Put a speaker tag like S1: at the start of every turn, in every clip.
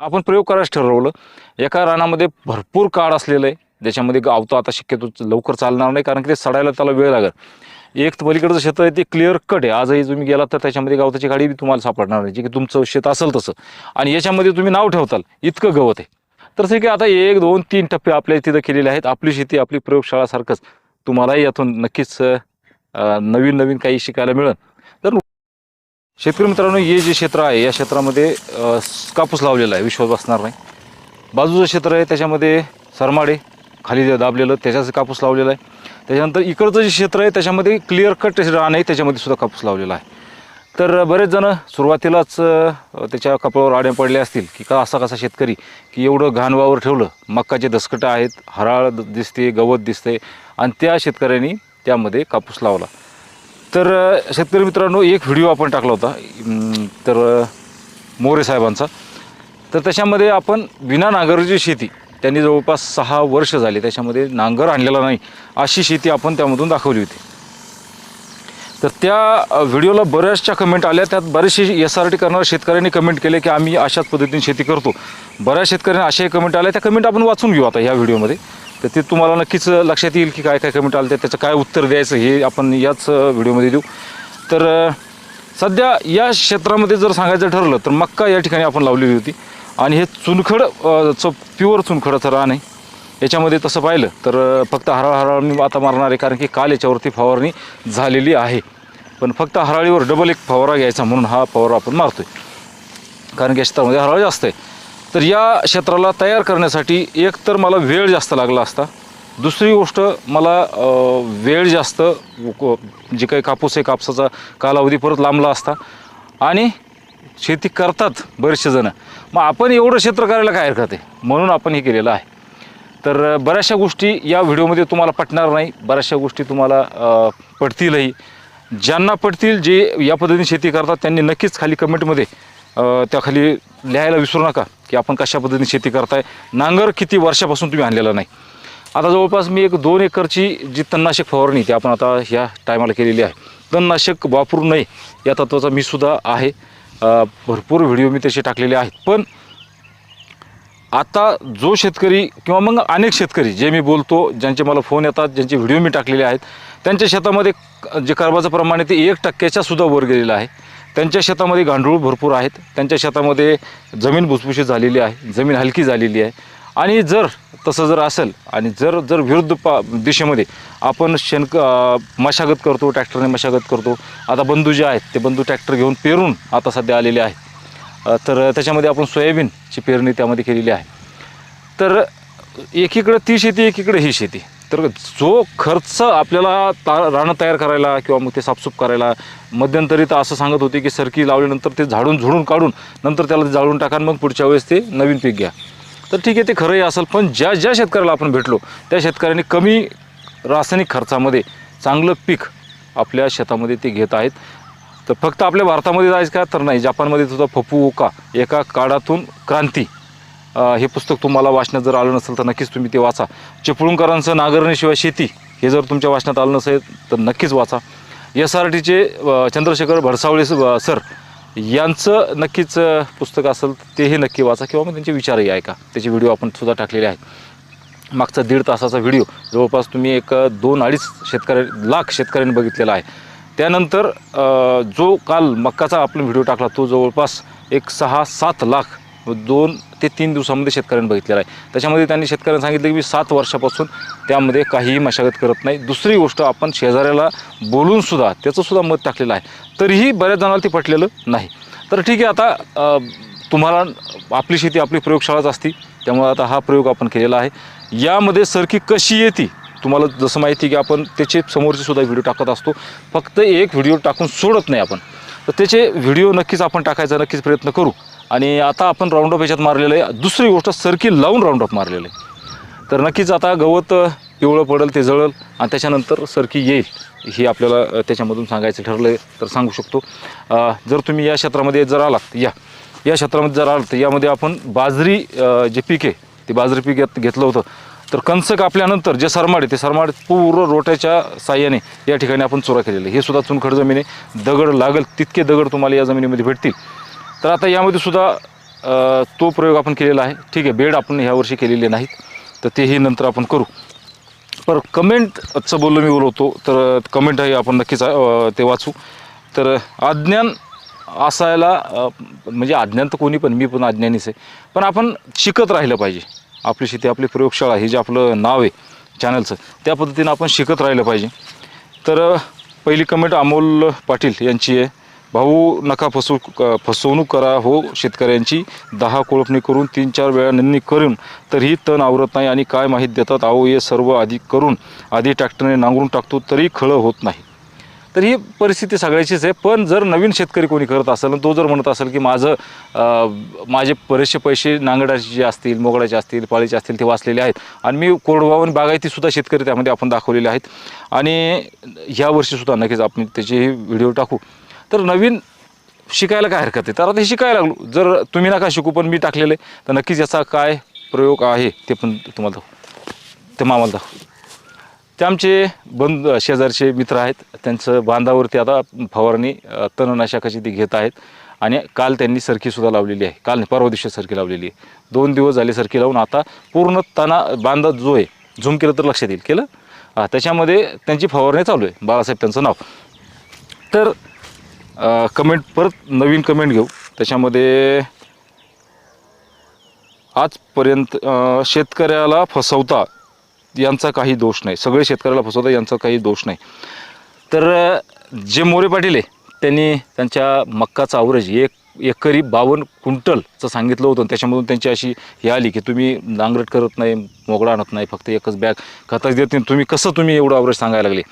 S1: आपण प्रयोग करायचं ठरवलं. एका रानामध्ये भरपूर काळ असलेलं आहे. ज्याच्यामध्ये गावतो आता शक्यतो लवकर चालणार नाही कारण की ते सडायला त्याला वेळ लागेल. एक तर पलीकडचं क्षेत्र आहे ते क्लिअर कट आहे. आजही तुम्ही गेलात तर त्याच्यामध्ये गावताची गाडी बी तुम्हाला सापडणार नाही. जे की तुमचं शेत असेल तसं. आणि याच्यामध्ये तुम्ही नाव ठेवताल. इतकं गवत आहे. तर ठीक आहे आता एक दोन तीन टप्पे आपल्या तिथं केलेले आहेत. आपली शेती आपली प्रयोगशाळासारखंच तुम्हालाही यातून नक्कीच नवीन नवीन काही शिकायला मिळेल. शेतकरी मित्रांनो हे जे क्षेत्र आहे या क्षेत्रामध्ये कापूस लावलेला आहे. विश्वास बसणार नाही. बाजूचं क्षेत्र आहे त्याच्यामध्ये सरमाडे खाली दाबलेलं त्याच्याच कापूस लावलेला आहे. त्याच्यानंतर इकडचं जे क्षेत्र आहे त्याच्यामध्ये क्लिअर कट रान आहे त्याच्यामध्ये सुद्धा कापूस लावलेला आहे. तर बरेच जण सुरुवातीलाच त्याच्या कपाळावर आड्या पडले असतील की का असा कसा शेतकरी की एवढं घाण वावर ठेवलं मक्काचे दसकटं आहेत हराळ दिसते गवत दिसते आणि त्या शेतकऱ्यांनी त्यामध्ये कापूस लावला. तर शेतकरी मित्रांनो एक व्हिडिओ आपण टाकला होता. तर मोरे साहेबांचा. तर त्याच्यामध्ये आपण विना नांगराची शेती त्यांनी जवळपास सहा वर्ष झाली त्याच्यामध्ये नांगर आणलेला नाही अशी शेती आपण त्यामधून दाखवली होती. तर त्या व्हिडिओला बऱ्याचशा कमेंट आल्या. त्यात बरेचसे एस आर टी करणाऱ्या शेतकऱ्यांनी कमेंट केले की आम्ही अशाच पद्धतीने शेती करतो. बऱ्याच शेतकऱ्यांना अशाही कमेंट आल्या. त्या कमेंट आपण वाचून घेऊ आता ह्या व्हिडिओमध्ये. तर ते तुम्हाला नक्कीच लक्षात येईल की काय काय कमेंट आलं त्याचं काय उत्तर द्यायचं हे आपण याच व्हिडिओमध्ये देऊ. तर सध्या या क्षेत्रामध्ये जर सांगायचं ठरलं तर मक्का या ठिकाणी आपण लावलेली होती. आणि हे चुनखड चं प्युअर चुनखडाचं रान आहे. याच्यामध्ये तसं पाहिलं तर फक्त हराळ हराळ मी आता मारणार आहे कारण की काल याच्यावरती फवारणी झालेली आहे. पण फक्त हराळीवर डबल एक फवारा घ्यायचा म्हणून हा फवारा आपण मारतो आहे कारण की क्षेत्रामध्ये हराळ जास्त आहे. तर या क्षेत्राला तयार करण्यासाठी एक तर मला वेळ जास्त लागला असता. दुसरी गोष्ट मला वेळ जास्त जे काही कापूस आहे कापसाचा कालावधी परत लांबला असता. आणि शेती करतात बरेचसे जण. मग आपण एवढं क्षेत्र करायला काय हरकत आहे? म्हणून आपण हे केलेलं आहे. तर बऱ्याचशा गोष्टी या व्हिडिओमध्ये तुम्हाला पटणार नाही. बऱ्याचशा गोष्टी तुम्हाला पडतीलही. पटतीलही ज्यांना पटतील जे या पद्धतीने शेती करतात त्यांनी नक्कीच खाली कमेंटमध्ये त्याखाली लिहायला विसरू नका की आपण कशा पद्धतीने शेती करताय. नांगर किती वर्षापासून तुम्ही आणलेला नाही. आता जवळपास मी एक दोन एकरची जी तणनाशक फवारणी ती आपण आता ह्या टायमाला केलेली आहे. तणनाशक वापरू नये या तत्वाचा मी सुद्धा आहे. भरपूर व्हिडिओ मी तसे टाकलेले आहेत. पण आता जो शेतकरी किंवा मग अनेक शेतकरी जे मी बोलतो ज्यांचे मला फोन येतात ज्यांचे व्हिडिओ मी टाकलेले आहेत त्यांच्या शेतामध्ये जे कर्बाचं प्रमाण आहे ते एक टक्क्याच्या सुद्धा वर गेलेलं आहे. त्यांच्या शेतामध्ये गांडूळ भरपूर आहेत. त्यांच्या शेतामध्ये जमीन भुसभुशीत झालेली आहे. जमीन हलकी झालेली आहे. आणि जर तसं जर असेल आणि जर जर विरुद्ध पा दिशेमध्ये आपण शेणक मशागत करतो ट्रॅक्टरने मशागत करतो. आता बंधू जे आहेत ते बंधू ट्रॅक्टर घेऊन पेरून आता सध्या आलेले आहेत. तर त्याच्यामध्ये आपण सोयाबीनची पेरणी त्यामध्ये केलेली आहे. तर एकीकडं ती शेती एकीकडे ही शेती. तर जो खर्च आपल्याला ता रानं तयार करायला किंवा मग ते साफसूफ करायला मध्यंतरी तर असं सांगत होते की सरकी लावल्यानंतर ते झाडून झुडून काढून नंतर त्याला ते जाळून टाका मग पुढच्या वेळेस ते नवीन पीक घ्या. तर ठीक आहे ते खरंही असेल पण ज्या ज्या शेतकऱ्याला आपण भेटलो त्या शेतकऱ्यांनी कमी रासायनिक खर्चामध्ये चांगलं पीक आपल्या शेतामध्ये ते घेत आहेत. तर फक्त आपल्या भारतामध्ये जायचं का तर नाही जपानमध्ये सुद्धा फपू ओका एका काळातून क्रांती. हे पुस्तक तुम्हाला वाचण्यात जर आलं नसेल तर नक्कीच तुम्ही ते वाचा. चिपळूणकरांचं नागरणीशिवाय शेती हे जर तुमच्या वाचण्यात आलं नसेल तर नक्कीच वाचा. एस आर टीचे चंद्रशेखर भडसावळे सर यांचं नक्कीच पुस्तक असेल तेही नक्की वाचा किंवा मग त्यांचे विचारही ऐका. त्याचे व्हिडिओ आपण सुद्धा टाकलेले आहेत. मागचा दीड तासाचा व्हिडिओ. जवळपास तुम्ही एक दोन अडीच शेतकऱ्या लाख शेतकऱ्यांनी बघितलेला आहे. त्यानंतर जो काल मक्काचा आपण व्हिडिओ टाकला तो जवळपास एक सहा सात लाख दोन ते तीन दिवसामध्ये शेतकऱ्यांनी बघितलेला आहे. त्याच्यामध्ये त्यांनी शेतकऱ्यांनी सांगितलं की मी सात वर्षापासून त्यामध्ये काहीही मशागत करत नाही. दुसरी गोष्ट आपण शेजाऱ्याला बोलूनसुद्धा त्याचंसुद्धा मत टाकलेलं आहे. तरीही बऱ्याच जणांना ते पटलेलं नाही. तर ठीक आहे आता तुम्हाला आपली शेती आपली प्रयोगशाळाच असती. त्यामुळे आता हा प्रयोग आपण केलेला आहे. यामध्ये सरकी कशी येते? तुम्हाला जसं माहिती आहे की आपण त्याचे समोरचे सुद्धा व्हिडिओ टाकत असतो. फक्त एक व्हिडिओ टाकून सोडत नाही आपण. तर त्याचे व्हिडिओ नक्कीच आपण टाकायचा नक्कीच प्रयत्न करू. आणि आता आपण राऊंडअप याच्यात मारलेलं आहे. दुसरी गोष्ट सरकी लावून राऊंडअप मारलेलं आहे. तर नक्कीच आता गवत पिवळं पडेल ते जळल आणि त्याच्यानंतर सरकी येईल ही आपल्याला त्याच्यामधून सांगायचं ठरलं आहे तर सांगू शकतो. जर तुम्ही या क्षेत्रामध्ये जर आलात या या क्षेत्रामध्ये जर आलात तर यामध्ये आपण बाजरी जे पीक आहे ते बाजरी पीक घेतलं होतं. तर कंस कापल्यानंतर जे सरमाड आहे ते सरमाड पूर्ण रोट्याच्या साह्याने या ठिकाणी आपण चोरा केलेलं आहे. हे सुद्धा चुनखड जमीन आहे. दगड लागेल तितके दगड तुम्हाला या जमिनीमध्ये भेटतील. तर आता यामध्ये सुद्धा तो प्रयोग आपण केलेला आहे. ठीक आहे बेड आपण ह्या वर्षी केलेले नाहीत. तर तेही नंतर आपण करू. पर कमेंटचं बोललो मी बोलवतो तर कमेंट आहे आपण नक्कीच ते वाचू. तर अज्ञान असायला म्हणजे अज्ञान तर कोणी पण मी पण अज्ञानीच आहे. पण आपण शिकत राहिलं पाहिजे. आपली शेती आपली प्रयोगशाळा हे जे आपलं नाव आहे चॅनलचं त्या पद्धतीनं आपण शिकत राहिलं पाहिजे. तर पहिली कमेंट अमोल पाटील यांची आहे. भाऊ नका फसवू फसवणूक करा हो शेतकऱ्यांची. दहा कोळपणी करून तीन चार वेळा नंदणी करून तरीही तण आवरत नाही आणि काय माहीत देतात अहो हे सर्व आधी करून आधी ट्रॅक्टरने नांगरून टाकतो तरी खळं होत नाही. तर ही परिस्थिती सगळ्याचीच आहे. पण जर नवीन शेतकरी कोणी करत असेल तो जर म्हणत असेल की माझं माझे बरेचसे पैसे नांगडाचे जे असतील मोगडाचे असतील पाळीचे असतील ते वाचलेले आहेत. आणि मी कोरडवाहू आणि बागायतीसुद्धा शेतकरी त्यामध्ये आपण दाखवलेले आहेत. आणि ह्या वर्षीसुद्धा नक्कीच आपण त्याचे व्हिडिओ टाकू. तर नवीन शिकायला काय हरकत आहे? तर आता हे शिकायला लागलो. जर तुम्ही नका शिकू पण मी टाकलेलं आहे. तर नक्कीच याचा काय प्रयोग आहे ते पण तुम्हाला दाखवू. ते मामाला दाखवू. ते आमचे बंद शेजारचे मित्र आहेत. त्यांचं बांधावरती आता फवारणी तणनाशकाची ती घेत आहेत. आणि काल त्यांनी सरकीसुद्धा लावलेली आहे. काल नाही परवा दिवशी सरकी लावलेली आहे. दोन दिवस झाले सरकी लावून. आता पूर्ण तना बांधा जो आहे झूम केलं तर लक्षात येईल. केलं? त्याच्यामध्ये त्यांची फवारणी चालू आहे. बाळासाहेब त्यांचं नाव. तर कमेंट परत नवीन कमेंट घेऊ. त्याच्यामध्ये आजपर्यंत शेतकऱ्याला फसवता यांचा काही दोष नाही. सगळे शेतकऱ्याला फसवता यांचा काही दोष नाही. तर जे मोरे पाटील आहे त्यांनी त्यांच्या मक्काचा अवरेज एक एकरी बावन्न क्विंटलचं सांगितलं होतं. त्याच्यामधून त्यांची अशी हे आली की तुम्ही नांगरट करत नाही मोगडा आणत नाही फक्त एकच बॅग खताच देत नाही. तुम्ही कसं तुम्ही एवढं अवरेज सांगायला लागले?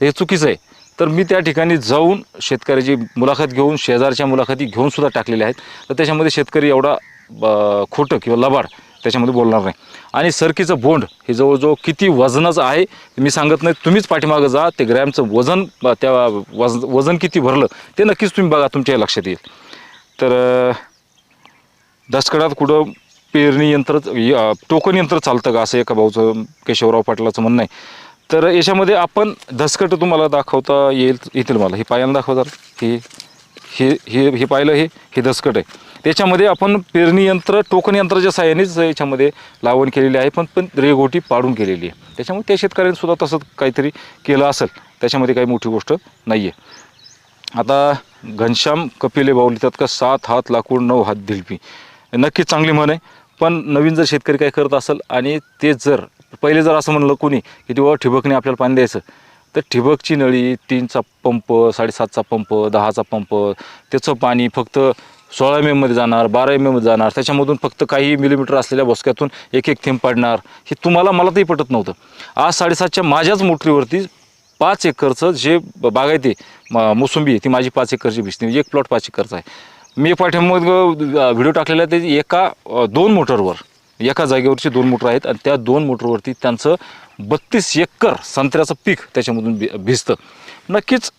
S1: तर हे चुकीचं आहे. तर मी त्या ठिकाणी जाऊन शेतकऱ्याची मुलाखत घेऊन शेजारच्या मुलाखती घेऊन सुद्धा टाकलेल्या आहेत. तर त्याच्यामध्ये शेतकरी एवढा खोटं किंवा लबाड त्याच्यामध्ये बोलणार नाही. आणि सरकीचं बोंड हे जवळजवळ किती वजनाचं आहे मी सांगत नाही. तुम्हीच पाठीमागं जा ते ग्रॅमचं वजन त्या वज वजन किती भरलं ते नक्कीच तुम्ही बघा तुमच्या लक्षात येईल. तर दसकडात कुठं पेरणी यंत्र टोकन यंत्र चालतं का? असं एका भाऊचं केशवराव पाटलाचं म्हणणं आहे. तर याच्यामध्ये आपण धसकट तुम्हाला दाखवता येईल येतील मला. हे पायानं दाखवता हे हे हे हे पाहिलं हे हे धसकट आहे. त्याच्यामध्ये आपण पेरणी यंत्र टोकन यंत्राच्या साह्यानेच याच्यामध्ये लावण केलेली आहे पण पण रेघोटी पाडून केलेली आहे. त्याच्यामुळे त्या शेतकऱ्यांनी सुद्धा तसं काहीतरी केलं असेल. त्याच्यामध्ये काही मोठी गोष्ट नाही आहे आता घनश्याम कपिले बावली त्यात का सात हात लाकूड नऊ हात दिलपी. नक्कीच चांगली म्हण आहे पण नवीन जर शेतकरी काय करत असेल आणि ते जर पहिले जर असं म्हणलं कोणी की तेव्हा ठिबकने आपल्याला पाणी द्यायचं तर ठिबकची नळी तीनचा पंप साडेसातचा पंप दहाचा पंप त्याचं पाणी फक्त सोळा एम एममध्ये जाणार बारा एम एममध्ये जाणार त्याच्यामधून फक्त काही मिलीमीटर असलेल्या बसक्यातून एक एक थेंब पडणार हे तुम्हाला मला तरी पटत नव्हतं. आज साडेसातच्या माझ्याच मोटरीवरती पाच एकरचं जे बागायती मोसंबी आहे ती माझी पाच एकरची भिजते म्हणजे एक प्लॉट पाच एकरचा आहे. मी पाठ्यामध्ये व्हिडिओ टाकलेला आहे ते एका दोन मोटरवर. एका जागेवरची दोन मोटर आहेत आणि त्या दोन मोटरवरती त्यांचं बत्तीस एकर संत्र्याचं पीक त्याच्यामधून भि भिजतं. नक्कीच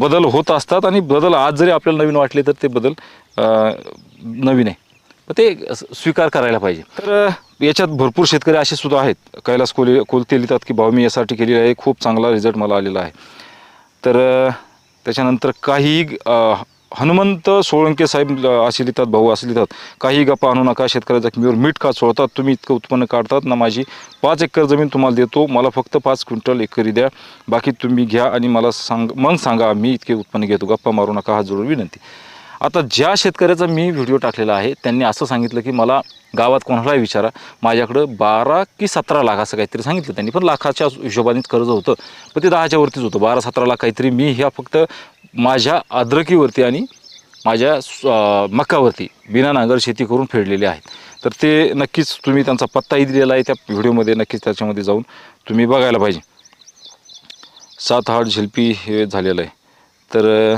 S1: बदल होत असतात आणि बदल आज जरी आपल्याला नवीन वाटले तर ते बदल नवीन आहे. ते स्वीकार करायला पाहिजे. तर याच्यात भरपूर शेतकरी असे सुद्धा आहेत. कैलास कोली कोलते लिहितात की भाऊ मी यासाठी केलेली आहे खूप चांगला रिझल्ट मला आलेला आहे. तर त्याच्यानंतर काही हनुमंत सोळंके साहेब असे लिहितात भाऊ असे लिहितात काही गप्पा आणू नका शेतकऱ्याच्या जखमीवर मीठ का सोडतात तुम्ही इतकं उत्पन्न काढतात ना माझी. पाच एकर जमीन तुम्हाला देतो. मला फक्त पाच क्विंटल एकरी द्या. बाकी तुम्ही घ्या आणि मला सांग मग सांगा. मी इतके उत्पन्न घेतो. गप्पा मारू नका हा जोडून विनंती. आता ज्या शेतकऱ्याचा मी व्हिडिओ टाकलेला आहे त्यांनी असं सांगितलं की मला गावात कोणालाही विचारा. माझ्याकडं बारा की सतरा लाख असं काहीतरी सांगितलं त्यांनी. पण लाखाच्या हिशोबानेच कर्ज होतं. पण ते दहाच्या वरतीच होतं. बारा सतरा लाख काहीतरी मी ह्या फक्त माझ्या अद्रकीवरती आणि माझ्या मकावरती बिना नांगर शेती करून फेडलेले आहेत. तर ते नक्कीच तुम्ही त्यांचा पत्ताही दिलेला आहे. त्या व्हिडिओमध्ये नक्कीच त्याच्यामध्ये जाऊन तुम्ही बघायला पाहिजे. सात आठ झिल्पी हे झालेलं आहे. तर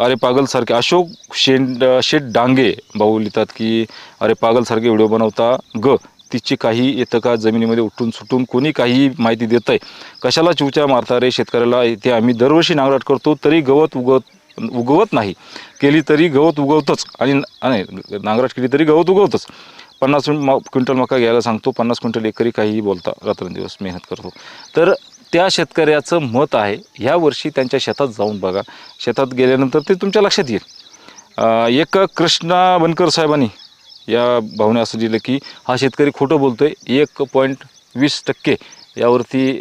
S1: अरे पागलसारखे अशोक शेंड शेट डांगे भाऊ लिहितात की अरे पागलसारखे व्हिडिओ बनवता ग. तिची काही येतं का जमिनीमध्ये उठून सुटून कोणी काही माहिती देत आहे कशाला चिवच्या मारता रे शेतकऱ्याला? ते आम्ही दरवर्षी नांगराट करतो तरी गवत उगवत उगवत नाही. केली तरी गवत उगवतंच. आणि नाही नांगराट केली तरी गवत उगवतंच. पन्नास क्विंटल मका घ्यायला सांगतो पन्नास क्विंटल एकरी काहीही बोलता रात्रंदिवस मेहनत करतो. तर त्या शेतकऱ्याचं मत आहे ह्या वर्षी त्यांच्या शेतात जाऊन बघा. शेतात गेल्यानंतर ते तुमच्या लक्षात येईल. एक कृष्णा बनकर साहेबांनी या भावने असं दिलं की हा शेतकरी खोटं बोलतो आहे एक पॉईंट वीस टक्के यावरती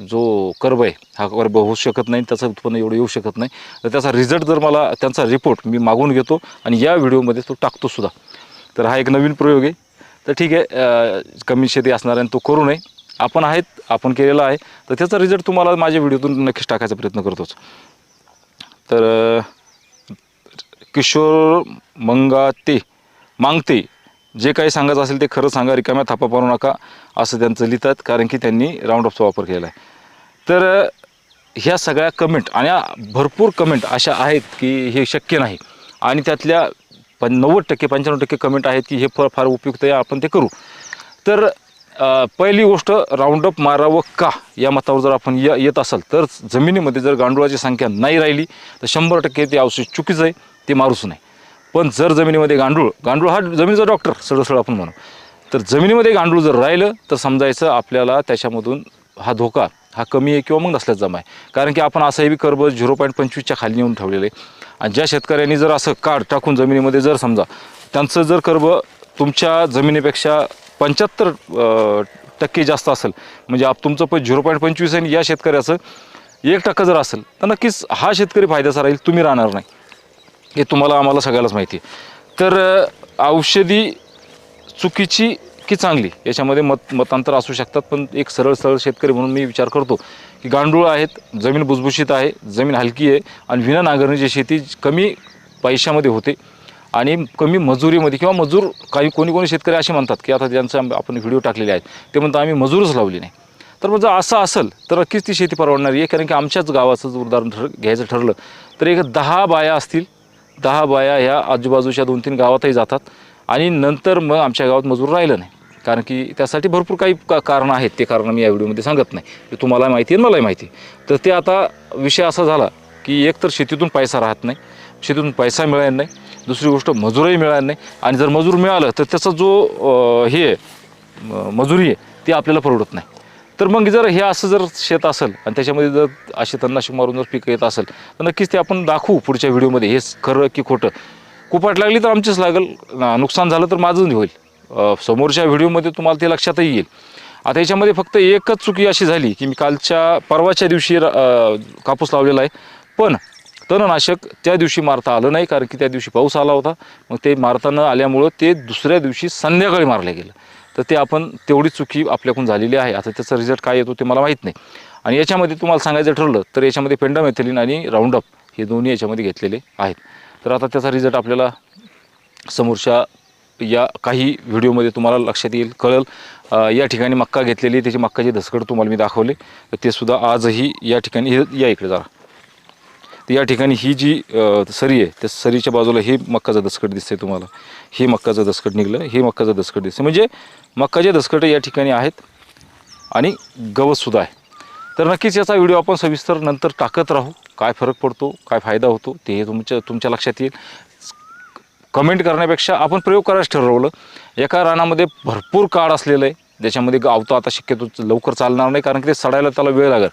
S1: जो कर्ब आहे हा कर्ब होऊ शकत नाही त्याचं उत्पन्न एवढं येऊ शकत नाही. तर त्याचा रिझल्ट जर मला त्यांचा रिपोर्ट मी मागून घेतो आणि या व्हिडिओमध्ये तो टाकतो सुद्धा. तर हा एक नवीन प्रयोग आहे. तर ठीक आहे कमी शेती असणाऱ्याने तो करू नये. आपण आहेत आपण केलेला आहे. तर त्याचा रिझल्ट तुम्हाला माझ्या व्हिडिओतून नक्कीच टाकायचा प्रयत्न करतोच. तर किशोर मंगाते मागते. जे काही सांगायचं असेल ते खरं सांगा रिकाम्या थापा पाडू नका असं त्यांचं लिहितात कारण की त्यांनी राऊंड ऑफचा वापर केला आहे तर ह्या सगळ्या कमेंट आणि भरपूर कमेंट अशा आहेत की हे शक्य नाही. आणि त्यातल्या पण नव्वद टक्के पंच्याण्णव टक्के कमेंट आहेत की हे फार फार उपयुक्त आहे आपण ते करू. तर पहिली गोष्ट राऊंडअप मारावं का? या मतावर जर आपण या येत असाल तर जमिनीमध्ये जर गांडुळाची संख्या नाही राहिली तर शंभर टक्के ते औषध चुकीचं आहे ते मारूच नाही. पण जर जमिनीमध्ये गांडूळ गांडूळ हा जमिनीचा डॉक्टर सरळ आपण म्हणू. तर जमिनीमध्ये गांडूळ जर राहिलं तर समजायचं आपल्याला त्याच्यामधून हा धोका हा कमी आहे किंवा मग नसल्याच जमा आहे. कारण की आपण असंही बी कर्ब झिरो पॉईंट पंचवीसच्या खाली नेऊन ठेवलेलं आहे. आणि ज्या शेतकऱ्यांनी जर असं काढ टाकून जमिनीमध्ये जर समजा त्यांचं जर कर्ब तुमच्या जमिनीपेक्षा पंच्याहत्तर टक्के जास्त असेल म्हणजे आप तुमचं पण झिरो पॉईंट पंचवीस आहे आणि या शेतकऱ्याचं एक टक्का जर असेल तर नक्कीच हा शेतकरी फायद्याचा राहील तुम्ही राहणार नाही. हे तुम्हाला आम्हाला सगळ्यालाच माहिती आहे. तर औषधी चुकीची की चांगली? याच्यामध्ये मत मतांतर असू शकतात पण एक सरळ सरळ शेतकरी म्हणून मी विचार करतो की गांडूळ आहेत जमीन भुसभुशीत आहे जमीन हलकी आहे आणि विना नांगरणीची शेती कमी पैशामध्ये होते आणि कमी मजुरीमध्ये किंवा मजूर काही कोणी कोणी शेतकरी असे म्हणतात की आता ज्यांचं आपण व्हिडिओ टाकलेले आहेत ते म्हणतात आम्ही मजूरच लावली नाही. तर मग जर असं असेल तर नक्कीच ती शेती परवडणारी आहे कारण की आमच्याच गावाचं जर उदाहरण ठर घ्यायचं ठरलं तर एक दहा बाया असतील दहा बाया ह्या आजूबाजूच्या दोन तीन गावातही जातात आणि नंतर मग आमच्या गावात मजूर राहिलं नाही. कारण की त्यासाठी भरपूर काही का कारणं आहेत. ते कारणं मी या व्हिडिओमध्ये सांगत नाही. तुम्हाला माहिती आहे मलाही माहिती आहे. तर ते आता विषय असा झाला की एकतर शेतीतून पैसा राहत नाही. शेतीतून पैसा मिळायला नाही. दुसरी गोष्ट मजूरही मिळाला नाही. आणि जर मजूर मिळालं तर त्याचा जो हे म- मजुरी आहे ती आपल्याला परवडत नाही. तर मग जर हे असं जर शेत असेल आणि त्याच्यामध्ये जर असे तणनाशक मारून जर पिकं येत असेल तर नक्कीच ते आपण दाखवू पुढच्या व्हिडिओमध्ये. हे खरं की खोटं. कुपाट लागली तर आमचीच लागेल. ना- नुकसान झालं तर माझं होईल. समोरच्या व्हिडिओमध्ये तुम्हाला ते लक्षातही येईल. आता याच्यामध्ये फक्त एकच चुकी अशी झाली की मी कालच्या परवाच्या दिवशी कापूस लावलेला आहे. पण तणनाशक त्या दिवशी मारता आलं नाही कारण की त्या दिवशी पाऊस आला होता. मग ते मारता न आल्यामुळं ते दुसऱ्या दिवशी संध्याकाळी मारलं गेलं. तर ते आपण तेवढी चुकी आपल्याकडून झालेली आहे. आता त्याचा रिझल्ट काय येतो ते मला माहीत नाही. आणि याच्यामध्ये तुम्हाला सांगायचं ठरलं तर याच्यामध्ये पेंडामेथिलीन आणि राऊंडअप हे दोन्ही याच्यामध्ये घेतलेले आहेत. तर आता त्याचा रिझल्ट आपल्याला समोरच्या या काही व्हिडिओमध्ये तुम्हाला लक्षात येईल कळेल. या ठिकाणी मक्का घेतलेली त्याची मक्काची धसकड तुम्हाला मी दाखवले. तर ते सुद्धा आजही या ठिकाणी या इकडे जरा. तर या ठिकाणी ही जी सरी आहे त्या सरीच्या बाजूला हे मक्काचं दसकट दिसते तुम्हाला. हे मक्काचं दसकट निघलं हे मक्काचं दसकट दिसते म्हणजे मक्काचे दसकटं या ठिकाणी आहेत आणि गवतसुद्धा आहे. तर नक्कीच याचा व्हिडिओ आपण सविस्तर नंतर टाकत राहू. काय फरक पडतो काय फायदा होतो ते तुमच्या तुमच्या लक्षात येईल. कमेंट करण्यापेक्षा आपण प्रयोग करायचं ठरवलं. एका रानामध्ये भरपूर काळ असलेलं आहे. ज्याच्यामध्ये गावतो आता शक्यतो लवकर चालणार नाही कारण की ते सडायला त्याला वेळ लागेल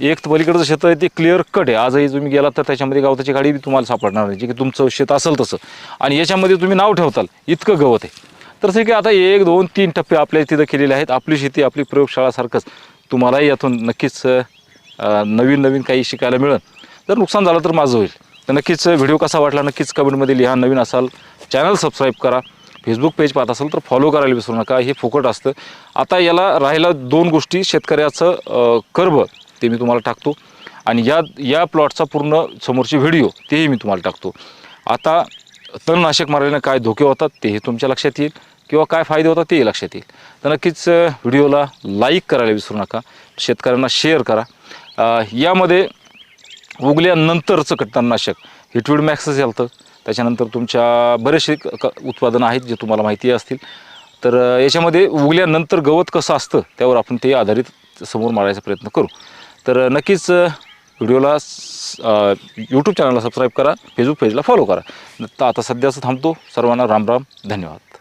S1: एक तर पलीकडचं शेत आहे ते क्लिअर कट आहे. आजही तुम्ही गेलात तर त्याच्यामध्ये गवताची गाडी बी तुम्हाला सापडणार नाही. जे की तुमचं शेत असेल तसं. आणि याच्यामध्ये तुम्ही नाव ठेवताल. इतकं गवत आहे. तर ठीक आहे आता एक दोन तीन टप्पे आपल्या तिथं केलेले आहेत. आपली शेती आपली प्रयोगशाळासारखंच तुम्हालाही यातून नक्कीच नवीन नवीन काही शिकायला मिळेल. जर नुकसान झालं तर माझं होईल. तर नक्कीच व्हिडिओ कसा वाटला नक्कीच कमेंटमध्ये लिहा. नवीन असाल चॅनल सबस्क्राईब करा. फेसबुक पेज पाहत असाल तर फॉलो करायला विसरू नका. हे फुकट असतं. आता याला राहिला दोन गोष्टी. शेतकऱ्याचं कर्ब. ते मी तुम्हाला टाकतो. आणि या या प्लॉटचा पूर्ण समोरचे व्हिडिओ तेही मी तुम्हाला टाकतो. आता तणनाशक मारल्यानं काय धोके होतात तेही तुमच्या लक्षात येईल. किंवा काय फायदे होतात तेही लक्षात येईल. तर नक्कीच व्हिडिओला लाईक करायला विसरू नका. शेतकऱ्यांना शेअर करा. यामध्ये उगल्यानंतरचं कीटकनाशक हिटवीड मॅक्सच चालतं त्याच्यानंतर तुमच्या बरेचसे क- उत्पादनं आहेत जे तुम्हाला माहिती असतील. तर याच्यामध्ये उगल्यानंतर गवत कसं असतं त्यावर आपण ते आधारित समोर मारायचा प्रयत्न करू. तर नक्कीच व्हिडिओला यूट्यूब चॅनलला सबस्क्राईब करा फेसबुक पेजला फॉलो करा. तर आता सध्याचं थांबतो. सर्वांना राम राम धन्यवाद.